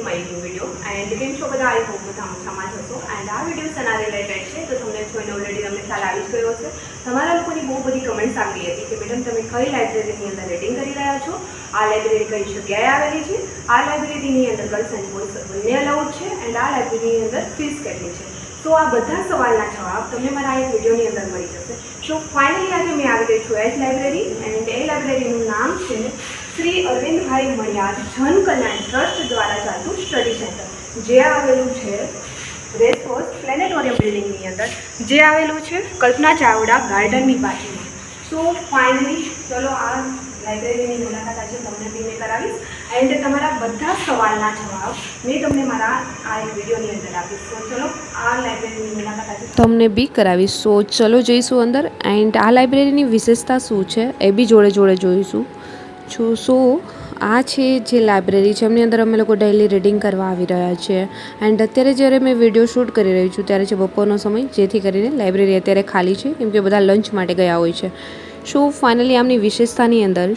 To my new video and કેમ છો બધા? આઈ હોપ બધા મજામાં જ હશો. એન્ડ આ વીડિયો સના રિલેટેડ છે. તો તમને જોઈને ઓલરેડી તમને ખ્યાલ આવી જ ગયો હશે. તમારા લોકોની બહુ બધી કમેન્ટ્સ આવી હતી કે, મેડમ, તમે કઈ લાઇબ્રેરીની અંદર રેટિંગ કરી રહ્યા છો? આ લાઇબ્રેરી કઈ જગ્યાએ આવેલી છે? આ લાઇબ્રેરીની અંદર ગર્લ્સ એન્ડ બોયઝ બંને અલાઉડ છે. એન્ડ આ લાઇબ્રેરીની અંદર ફીસ કેટલી છે? તો આ બધા સવાલના જવાબ તમને મારા એક વિડીયોની અંદર મળી જશે. સો ફાઇનલી આજે મેં આવી ગઈ છું એચ લાઇબ્રેરી એન્ડ એ લાઇબ્રેરીનું નામ છે શ્રી અરવિંદભાઈ મણિયાર જન કલ્યાણ ટ્રસ્ટ દ્વારા ચાલતું સ્ટડી સેન્ટર. જે આવેલું છે રેસકોર્સ પ્લેનેટોરિયમ બિલ્ડિંગની અંદર. જે આવેલું છે કલ્પના ચાવડા ગાર્ડનની બાજુમાં સો ફાઇનલી ચલો આ લાઇબ્રેરીની મુલાકાત આજે તમને બી મેં કરાવીશ. એન્ડ તમારા બધા સવાલના જવાબ મેં તમને મારા આ એક વિડીયોની અંદર આપીશ. તો ચલો આ લાઇબ્રેરીની મુલાકાત આજે તમને બી કરાવીશ. સો ચલો જઈશું અંદર. એન્ડ આ લાઇબ્રેરીની વિશેષતા શું છે એ બી જોડે જોડે જોઈશું. છો. સો આ છે જે લાઇબ્રેરી છે. એમની અંદર અમે લોકો ડેઇલી રીડિંગ કરવા આવી રહ્યા છીએ એન્ડ અત્યારે જ્યારે મેં વીડિયો શૂટ કરી રહી છું, ત્યારે છે બપોરનો સમય, જેથી કરીને લાઇબ્રેરી અત્યારે ખાલી છે, કેમ કે બધા લંચ માટે ગયા હોય છે. સો ફાઇનલી આમની વિશેષતાની અંદર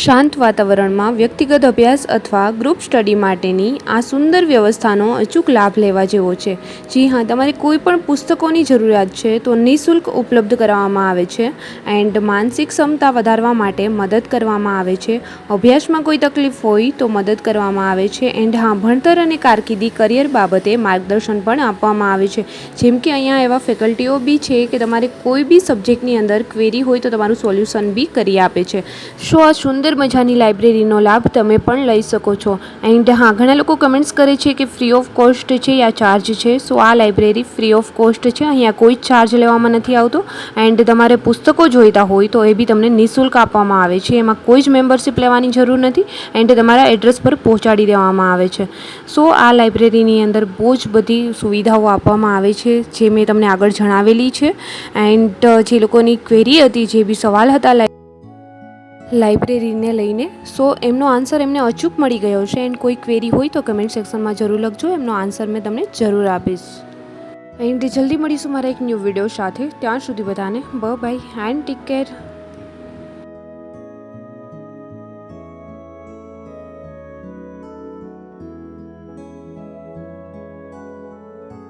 શાંત વાતાવરણમાં વ્યક્તિગત અભ્યાસ અથવા ગ્રુપ સ્ટડી માટેની આ સુંદર વ્યવસ્થાનો અચૂક લાભ લેવા જેવો છે. જી હા, તમારે કોઈ પણ પુસ્તકોની જરૂરિયાત છે તો નિઃશુલ્ક ઉપલબ્ધ કરાવવામાં આવે છે એન્ડ માનસિક ક્ષમતા વધારવા માટે મદદ કરવામાં આવે છે. અભ્યાસમાં કોઈ તકલીફ હોય તો મદદ કરવામાં આવે છે એન્ડ હા, ભણતર અને કારકિર્દી કરિયર બાબતે માર્ગદર્શન પણ આપવામાં આવે છે. જેમ કે અહીંયા એવા ફેકલ્ટીઓ બી છે કે તમારે કોઈ બી સબ્જેક્ટની અંદર ક્વેરી હોય તો તમારું સોલ્યુશન બી કરી આપે છે. સો આ સુંદર મજાની લાઇબ્રેરીનો લાભ તમે પણ લઈ શકો છો. એન્ડ હા, ઘણા લોકો કમેન્ટ્સ કરે છે કે ફ્રી ઓફ કોસ્ટ છે યા ચાર્જ છે. સો આ લાઇબ્રેરી ફ્રી ઓફ કોસ્ટ છે. અહીંયા કોઈ જ ચાર્જ લેવામાં નથી આવતો. એન્ડ તમારે પુસ્તકો જોઈતા હોય તો એ બી તમને નિઃશુલ્ક આપવામાં આવે છે. એમાં કોઈ જ મેમ્બરશિપ લેવાની જરૂર નથી. એન્ડ તમારા એડ્રેસ પર પહોંચાડી દેવામાં આવે છે. સો આ લાઇબ્રેરીની અંદર બહુ જ બધી સુવિધાઓ આપવામાં આવે છે, જે મેં તમને આગળ જણાવેલી છે. એન્ડ જે લોકોની ક્વેરી હતી, જે બી સવાલ હતા, લાઈ લાઇબ્રેરીને લઈને. સો એમનો આન્સર એમને અચૂક મળી ગયો છે એન્ડ કોઈ ક્વેરી હોય તો કમેન્ટ સેક્શનમાં જરૂર લખજો. એમનો આન્સર મેં તમને જરૂર આપીશ. એન્ડ જલ્દી મળીશું મારા એક ન્યૂ વીડિયો સાથે. ત્યાં સુધી બધાને બ બાય એન્ડ ટેક કેર